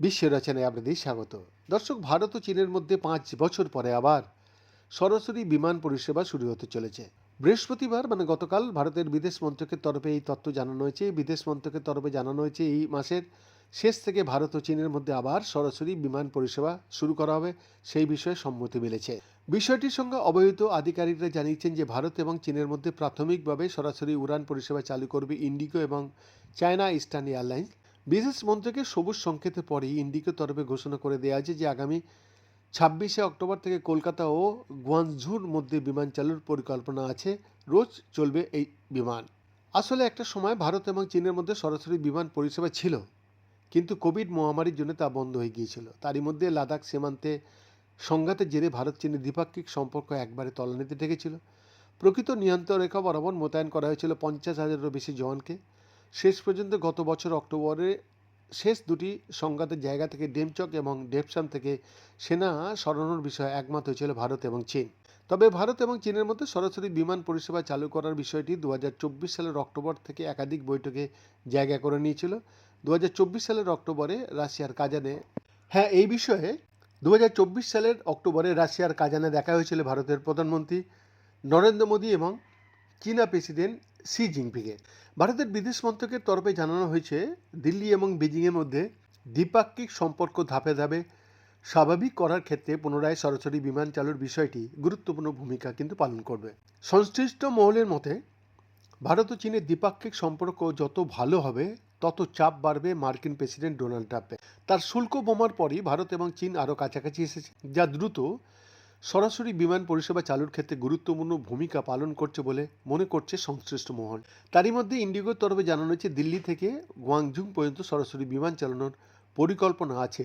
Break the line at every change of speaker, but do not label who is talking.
বিশ্ব রচনায় আপনাদের স্বাগত। দর্শক, ভারত ও চীনের মধ্যে পাঁচ বছর পরে আবার সরাসরি বিমান পরিষেবা শুরু হতে চলেছে। বৃহস্পতিবার মানে গতকাল, ভারতের বিদেশ মন্ত্রকের তরফে এই তথ্য জানানো হয়েছে। বিদেশ মন্ত্রকের তরফে জানানো হয়েছে এই মাসের শেষ থেকে ভারত ও চীনের মধ্যে আবার সরাসরি বিমান পরিষেবা শুরু করা হবে, সেই বিষয়ে সম্মতি মিলেছে। বিষয়টির সঙ্গে অবহিত আধিকারিকরা জানিয়েছেন যে ভারত এবং চীনের মধ্যে প্রাথমিকভাবে সরাসরি উড়ান পরিষেবা চালু করবে ইন্ডিগো এবং চায়না ইস্টার্ন এয়ারলাইন্স। বিদেশ মন্ত্রকের সবুজ সংকেতের পরেই ইন্ডিগো তরফে ঘোষণা করে দেওয়া আছে যে আগামী ছাব্বিশে অক্টোবর থেকে কলকাতা ও গুয়াংঝুর মধ্যে বিমান চালুর পরিকল্পনা আছে, রোজ চলবে এই বিমান। আসলে একটা সময় ভারত এবং চীনের মধ্যে সরাসরি বিমান পরিষেবা ছিল। কিন্তু কোভিড মহামারীর জন্য তা বন্ধ হয়ে গিয়েছিল। তারই মধ্যে লাদাখ সীমান্তে সংঘাতের জেরে ভারত চীনের দ্বিপাক্ষিক সম্পর্ক একবারে তলানিতে ঠেকেছিল। প্রকৃত নিয়ন্ত্রণ রেখা বরাবর মোতায়েন করা হয়েছিল পঞ্চাশ হাজারেরও বেশি জওয়ানকে। শেষ পর্যন্ত গত বছর অক্টোবরে শেষ দুটি সংঘাতের জায়গা থেকে ডেমচক এবং ডেপসাম থেকে সেনা সরানোর বিষয়ে একমত হয়েছিল ভারত এবং চীন। তবে ভারত এবং চীনের মধ্যে সরাসরি বিমান পরিষেবা চালু করার বিষয়টি দু হাজার চব্বিশ সালের অক্টোবর থেকে একাধিক বৈঠকে জায়গা করে নিয়েছিল। দু হাজার চব্বিশ সালের অক্টোবরে রাশিয়ার কাজানে হ্যাঁ এই বিষয়ে দু হাজার চব্বিশ সালের অক্টোবরে রাশিয়ার কাজানে দেখা হয়েছিল ভারতের প্রধানমন্ত্রী নরেন্দ্র মোদী এবং চীনা প্রেসিডেন্ট শি জিনপিংয়ের। ভারতের বিদেশ মন্ত্রকের তরফে জানানো হয়েছে, দিল্লি এবং বেজিংয়ের মধ্যে দ্বিপাক্ষিক সম্পর্ক ধাপে ধাপে স্বাভাবিক করার ক্ষেত্রে পুনরায় সরাসরি বিমান চালুর বিষয়টি গুরুত্বপূর্ণ ভূমিকা কিন্তু পালন করবে। সংশ্লিষ্ট মহলের মতে, ভারত ও চীনের দ্বিপাক্ষিক সম্পর্ক যত ভালো হবে, তত চাপ বাড়বে মার্কিন প্রেসিডেন্ট ডোনাল্ড ট্রাম্পে তার শুল্ক বোমার পরই ভারত এবং চীন আরও কাছাকাছি এসেছে, যা দ্রুত সরাসরি বিমান পরিষেবা চালুর ক্ষেত্রে গুরুত্বপূর্ণ ভূমিকা পালন করছে বলে মনে করছে সংশ্লিষ্ট মহল। তারই মধ্যে ইন্ডিগোর তরফে জানানো হয়েছে, দিল্লি থেকে গুয়াংজুং পর্যন্ত সরাসরি বিমান চালানোর পরিকল্পনা আছে।